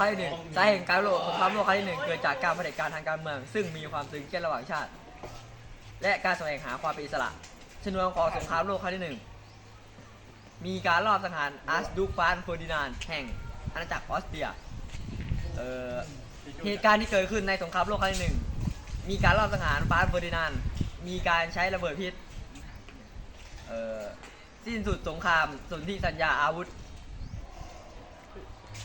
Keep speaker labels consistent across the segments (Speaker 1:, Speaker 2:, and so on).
Speaker 1: ครั้งที่หนึ่งสาเหตุการโลกสงครามโลกครั้งที่หนึ่งเกิดจากการเผด็จการทางการเมือง ซึ่งมีความตึงเครียดระหว่างชาติ และการแสวงหาความเป็นอิสระชนวนของสงครามโลกครั้งที่หนึ่งมีการลอบสังหารอาร์ชดูฟานเฟอร์ดินานแห่งอาณาจักรออสเตรียเหตุการณ์ที่เกิดขึ้นในสงครามโลกครั้งที่หนึ่งมีการลอบสังหารฟานเฟอร์ดินานมีการใช้ระเบิดพิษสิ้นสุดสงครามสนธิสัญญาอาวุธ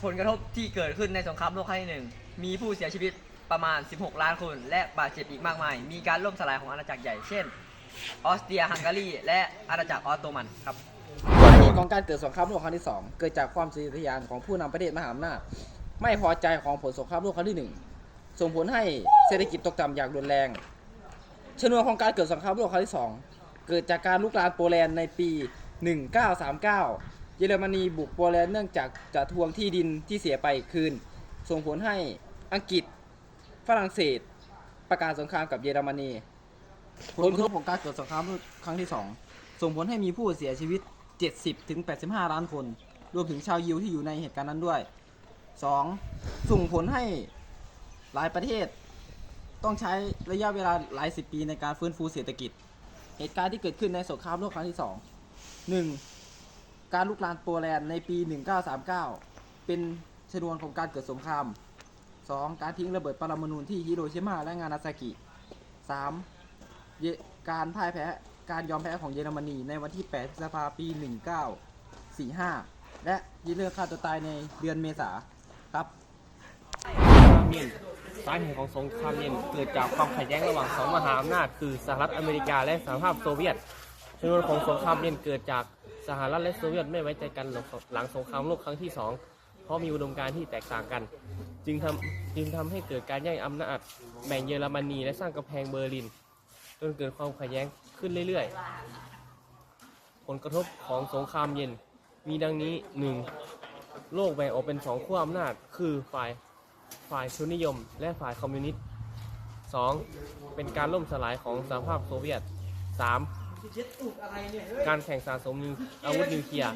Speaker 1: ผลกระทบที่เกิดขึ้นในสงครามโลกครั้งที่หนึ่งมีผู้เสียชีวิตประมาณ 16 ล้านคน และบาดเจ็บอีกมากมาย มีการล่มสลายของอาณาจักรใหญ่ เช่น ออสเตรียฮังการีและอาณาจักรออตโตมันครับ
Speaker 2: สาเหตุของการเกิดสงครามโลกครั้งที่ 2 เกิดจากความทะเยอทะยานของผู้นำประเทศมหาอำนาจ ไม่พอใจของผลสงครามโลกครั้งที่ 1 ส่งผลให้เศรษฐกิจตกต่ำอย่างรุนแรง ชนวนของการเกิดสงครามโลกครั้งที่ 2 เกิดจากการลุกลามโปแลนด์ในปี 1939 เยอรมนีบุกโปแลนด์เนื่องจากจะทวงที่ดินที่เสียไปคืน ส่งผลให้อังกฤษฝรั่งเศส ประกาศสงครามกับเยอรมนี ผลกระทบของการเกิดสงครามครั้งที่ 2 ส่งผลให้มีผู้เสียชีวิต 70ถึง85 ล้านคน รวมถึงชาวยิวที่อยู่ในเหตุการณ์นั้นด้วย 2. ส่งผลให้หลายประเทศต้องใช้ระยะเวลาหลายสิบปีในการฟื้นฟูเศรษฐกิจ เหตุการณ์ที่เกิดขึ้นในสงครามโลกครั้งที่ 2 1. การลุกลามโปรแลนด์ในปี 1939 เป็นชนวนของการเกิดสงคราม 2. การทิ้งระเบิดปรมาณูที่ฮิโรชิมาและงานาซากิ 3. การพ่ายแพ้การยอมแพ้ของเยอรมนีในวันที่ 8 พฤษภาคมปี 1945 และยึดเลือกฆ่าตัวตายในเดือนเมษาครับ
Speaker 3: สงครามเย็นสาเหตุของสงครามเย็นเกิดจากความขัดแย้งระหว่างสองมหาอำนาจ คือสหรัฐอเมริกาและสหภาพโซเวียตชนวนของสงครามเย็นเกิดจาก สหรัฐและโซเวียตไม่ไว้ใจกันหลังสงครามโลกครั้งที่สองเพราะมีอุดมการณ์ที่แตกต่างกัน จึงทำจึงทำให้เกิดการแย่งอำนาจแบ่งเยอรมนีและสร้างกำแพงเบอร์ลิน จนเกิดความขัดแย้งขึ้นเรื่อยๆ ผลกระทบของสงครามเย็นมีดังนี้ 1. โลกแบ่งออกเป็นสองขั้วอำนาจ คือฝ่ายฝ่ายทุนนิยม และฝ่ายคอมมิวนิสต์ 2. เป็นการล่มสลายของสหภาพโซเวียต 3. การแข่งสะสมนิวอาวุธนิวเคลียร์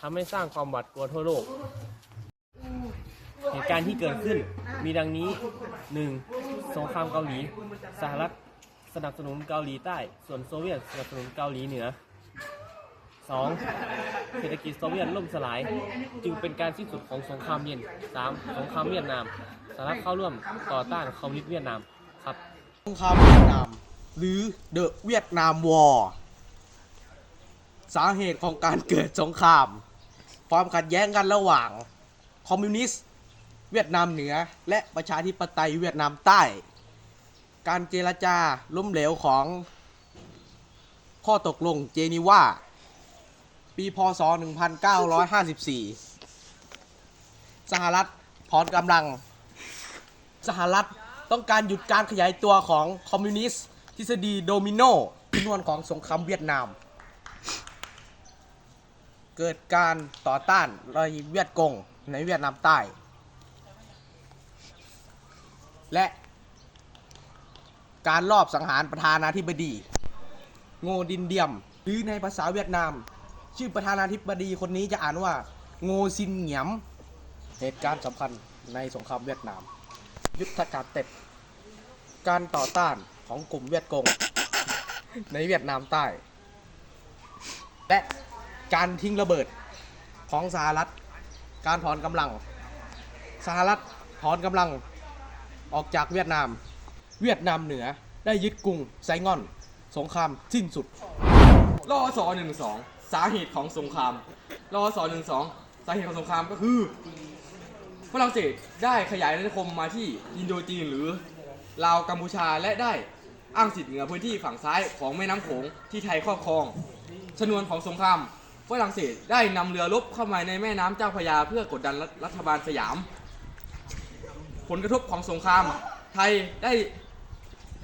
Speaker 3: ทำให้สร้างความหวาดกลัวทั่วโลก เหตุการณ์ที่เกิดขึ้นมีดังนี้ 1. สงครามเกาหลี สหรัฐสนับสนุนเกาหลีใต้ ส่วนโซเวียตสนับสนุนเกาหลีเหนือ 2. เศรษฐกิจโซเวียตล่มสลาย จึงเป็นการสิ้นสุดของสงครามเย็น 3. สงครามเวียดนามสหรัฐเข้าร่วมต่อต้านคอมมิวนิสต์เวียดนามครับ
Speaker 4: สงครามเวียดนาม หรือ The Vietnam War สาเหตุของการเกิดสงคราม ความขัดแย้งกันระหว่าง คอมมิวนิสต์เวียดนามเหนือ และประชาธิปไตยเวียดนามใต้ การเจรจาล้มเหลวของข้อตกลงเจนีวาปีพศ 1954 สหรัฐถอนกำลัง สหรัฐต้องการหยุดการขยายตัวของคอมมิวนิสต์ทฤษฎีโดมิโนชนวนของสงครามเวียดนาม เกิดการต่อต้านรอยเวียดกงในเวียดนามใต้ และการลอบสังหารประธานาธิบดี โงดินเดียม หรือในภาษาเวียดนาม ชื่อประธานาธิบดีคนนี้จะอ่านว่า โงซินเหงียม เหตุการณ์สำคัญในสงครามเวียดนาม ยุทธการเต็ด การต่อต้านของกลุ่มเวียดกง ในเวียดนามใต้ และ การทิ้งระเบิดของสหรัฐ การถอนกำลัง สหรัฐถอนกำลังออกจากเวียดนาม เวียดนามเหนือได้ยึดกรุงไซงอน สงครามสิ้นสุด
Speaker 5: รอสอหนึ่งสองสาเหตุของสงครามรอสอหนึ่งสองสาเหตุของสงครามก็คือฝรั่งเศสได้ขยายอาณานิคมมาที่อินโดจีนหรือลาวกัมพูชาและได้อ้างสิทธิเหนือพื้นที่ฝั่งซ้ายของแม่น้ำโขงที่ไทยครอบครอง ชนวนของสงคราม ฝรั่งเศสได้นำเรือรบเข้ามาในแม่น้ำเจ้าพระยาเพื่อกดดันรัฐรัฐบาลสยาม ผลกระทบของสงคราม ไทยได้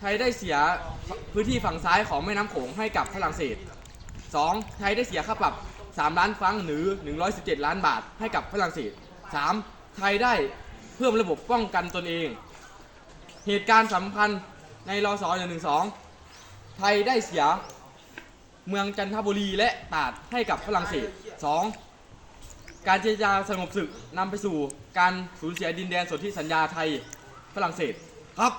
Speaker 5: ไทยได้เสียพื้นที่ฝั่งซ้ายของแม่น้ำโขงให้กับฝรั่งเศส 2. ไทยได้เสียค่าปรับ 3 ล้านฟรังหรือ 117 ล้านบาทให้กับฝรั่งเศส 3. ไทยได้เพิ่มระบบป้องกันตนเอง เหตุการณ์สำคัญในรศ112 ไทยได้เสีย เมืองจันทบุรีและตราดให้กับฝรั่งเศส 2. การเจรจาสงบศึกนำไปสู่การสูญเสียดินแดนสนธิสัญญาไทยฝรั่งเศส
Speaker 4: ครับ